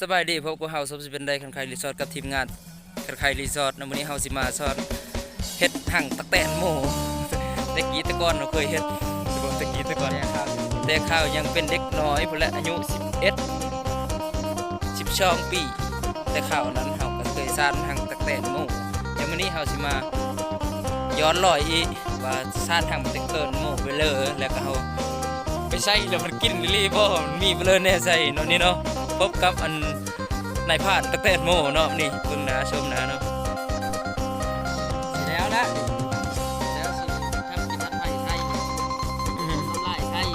สบายดีพบกับเฮาสมสิเป็นได้คันไครีสอร์ทกับทีมงานคันไครีสอร์ทในวันนี้เฮาสิมาสอนเฮ็ดหั่งตะแตนหมูแต่กี้ต่ก่อนเราเคยเฮ็ดบ่แต่กี้ต่ก่อนแต่ข้าวยังเป็นเด็กน้อยพุ่นละอายุ11 12ปี แต่ข้าวนั้นเฮาก็เคยสางหั่งตะแตนหมูแต่วันนี้เฮาสิมาย้อนรอยอีว่าสางหั่งตะแตนหมูไปเลยแล้วก็เฮาไม่ใช่แล้วมันกินลิลี่บ่มันมีไปเลยแน่ใส่เนาะนี่เนาะ บกับอันนายผ่านตะเตนโมเนาะนี่เบิ่งหน้าชมหน้าเนาะเสร็จแล้วนะแล้วสิทำกินทัดไทยไทยอื้อหือน้ำลายไทย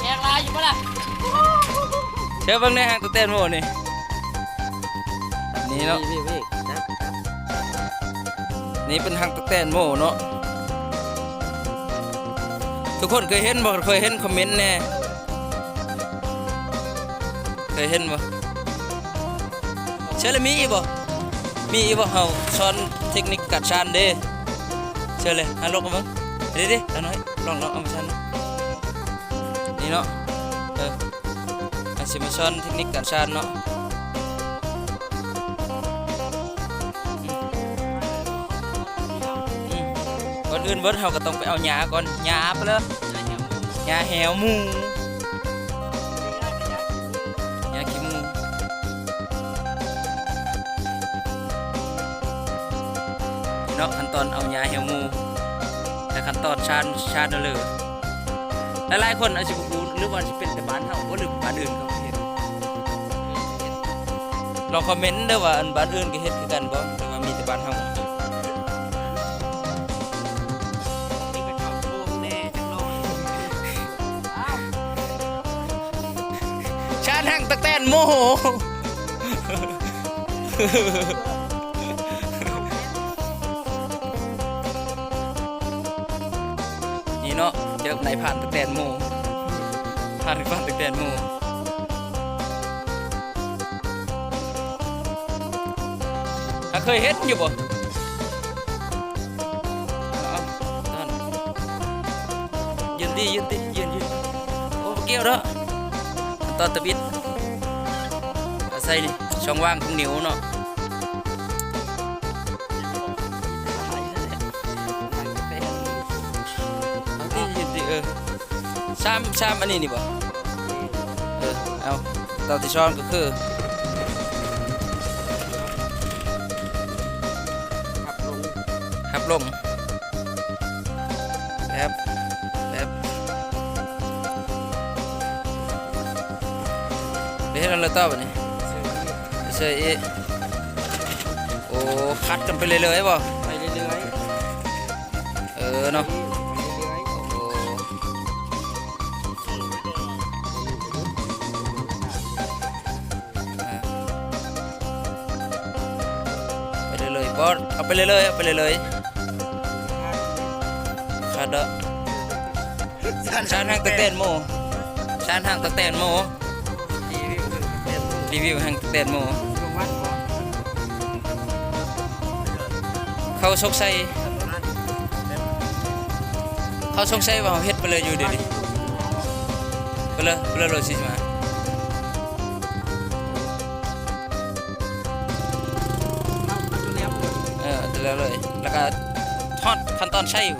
แขกลายอยู่ปะล่ะเชื่อเบิ่งในห้างตะเตนโมนี่นี่เนาะพี่พี่นะนี่เป็นห้างตะเตนโมเนาะทุกคนเคยเห็นบ่เคยเห็นคอมเมนต์แน่ เคยเห็นบ่เชื่อเลยมีอีกบ่มีอีกบ่เฮาสอนเทคนิคกัดชานเด้เชื่อเลยฮัลโหลกันบ่เด้เด้ๆเอาหน่อยลองลองเอามาชันนี่เนาะเอออาสิมาสอนเทคนิคกัดชานเนาะก่อนอื่นเบิดเฮาก็ต้องไปเอาหญ้าก่อนหญ้าไปเลยหญ้าแหวหมู เนาะขั้นตอนเอาหญ้าแหวหมูแต่ขั้นตอนชานชานเอาเลยหลายๆคนอาจจะบ่รู้หรือว่าสิเป็นแต่บ้านเฮาบ่หรือบ้านอื่นเขาก็เฮ็ดลองคอมเมนต์เด้อว่าอันบ้านอื่นก็เฮ็ดคือกันบ่หรือว่ามีแต่บ้านเฮานี่เป็นของโกงแน่จังโลกอ้าวชาทั้งตะแตนโมโห เนาะเจอไหนผ่านตะแตนโมผ่านผ่านตะแตนโมอะเคยเฮ็ดอยู่บ่เอาต้นยืนดียืนดียืนยืนโอ้เกี่ยวเด้อตอนตะบิดใส่นี่ช่องว่างของนิ้วเนาะ ชามชามอันนี้นี่บ่เออเอาตอนที่ช้อนก็คือขับลงครับลงแบบแบบเดี๋ยวให้เราเลิกต่อไปนี่เฉยอีโอ้คัดกันไปเลยเลยๆบ่ไปเรื่อยเออเนาะ บอสเอาไปเลยเลยเอาไปเลยเลยๆคัดเด้อชานห้างตะเต้นโมชานห้างตะเต้นโมรีวิวห้างตะเต้นโมเขาสงสัยเขาสงสัยว่าเขาเฮ็ดไปเลยอยู่เดี๋ยวนี้ไปเลยไปเลยโรชิมา เออไปเลยเลย แล้วก็ทอดขั้นตอนใช่อยู่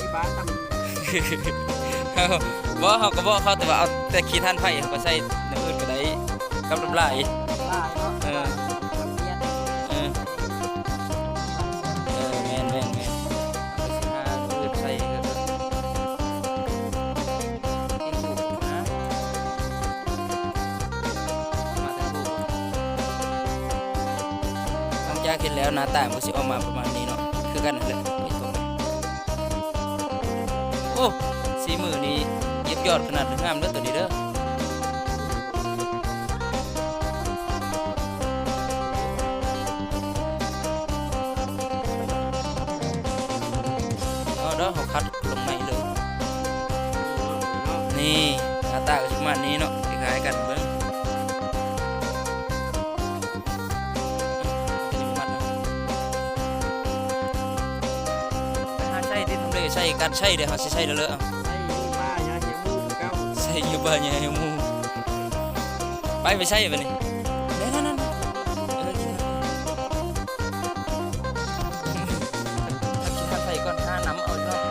ที่บ้านทำบ่เขาก็บอกเขาแต่ว่าเอาแต่ขี้ท่านไผ่เขาก็ใส่น้ำอื่นก็ได้กับน้ำลาย หลังจากกินแล้วหน้าตามันก็สิออกมาประมาณนี้เนาะคือกันนั่นแหละโอ้ยตรงนั้นโอ้สีมือนี้เย็บยอดขนาดงามเด้อตัวนี้เด้อเอาเด้อเขาคัดลงในเลยนี่หน้าตาก็ประมาณนี้เนาะคล้ายๆกันเบิ่ง ใช่ที่ทำเลยใช่การใช่เดี๋ยวเขาสิใช่เด้อเลยเอาใส่ป้ายาเขียวมือเก้าใส่บ่ใหญ่หมูไปไปใช่ปะนี่นั่นนั่นเออกินถ้ากินข้าวไฟก่อนข้าน้ำเอาอีกรอบ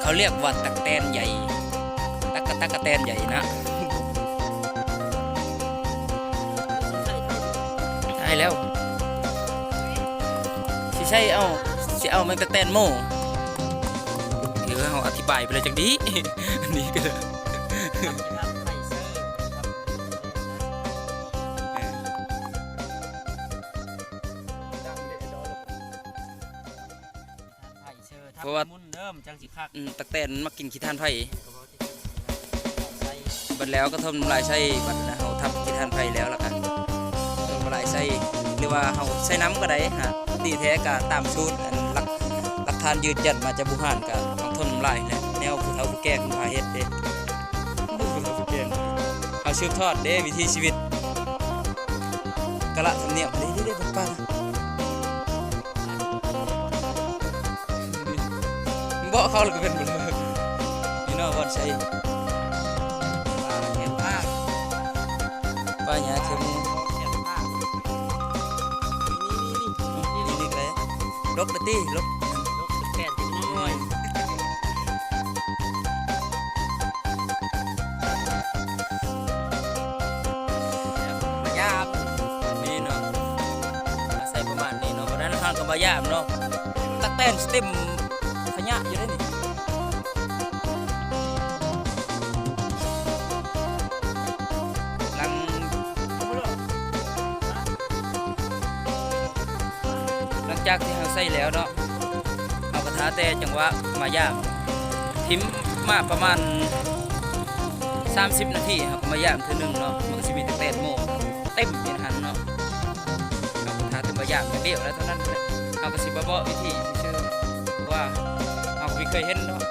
เขาเรียกว่าตักแตนใหญ่ ตักกะตักกะแตนใหญ่นะใช่แล้วสิใช่เอาสิเอามันตะแตนโมเดี๋ยวเราอธิบายไปเลยจากนี้อันนี้ก็ได้ทำกินร้านไทยเซอร์ครับไทยเซอร์ทำมุ่นเริ่มจังสิคักอืมตะแตนมันมากินขี้ท่านไผ่ก็บอกที่ใส่ บัดแล้วก็ทำน้ำลายใส่บัดนะเราทำขี้ท่านไผ่แล้วล่ะกันทำน้ำลายใส่หรือว่าเราใส่น้ำก็ได้ฮะดีแท้ก็ตามสูตรอันหลักหลักฐานยืนยันมาจากบุหานก็ต้องทนน้ำลายแหละแนวผู้เฒ่าผู้แก่คุณพาเฮ็ดเด้ผู้เฒ่าผู้แก่เอาชืบทอดเด้วิถีชีวิตกะละสำเนียงเด้เด้เด้ป้าบ่เข้าแล้วก็เป็นหมดเลยนี่เนาะบ่ใช่ ป้าหยาเข็มนี่นี่นี่นี่นี่เลยลบไปตีลบยกแขนถึงน้อยมายามนี่เนาะใส่ประมาณนี้เนาะวันนั้นทางกับมายามเนาะตักแตนสเต็ม จากที่เราใส่แล้วเนาะเอากระทะแต่จังหวะมาย่างทิมมาประมาณ 30 นาทีครับมาย่างเทื่อหนึงเนาะมันก็จะมีตั้งแต่โมงเต็มเป็นหันเนาะเอากระทะถึงมายามอย่างเดียวแล้วเท่านั้นแหละเอากระสิบบอกวิธีชื่อว่าเอาไม่เคยเห็นเนาะ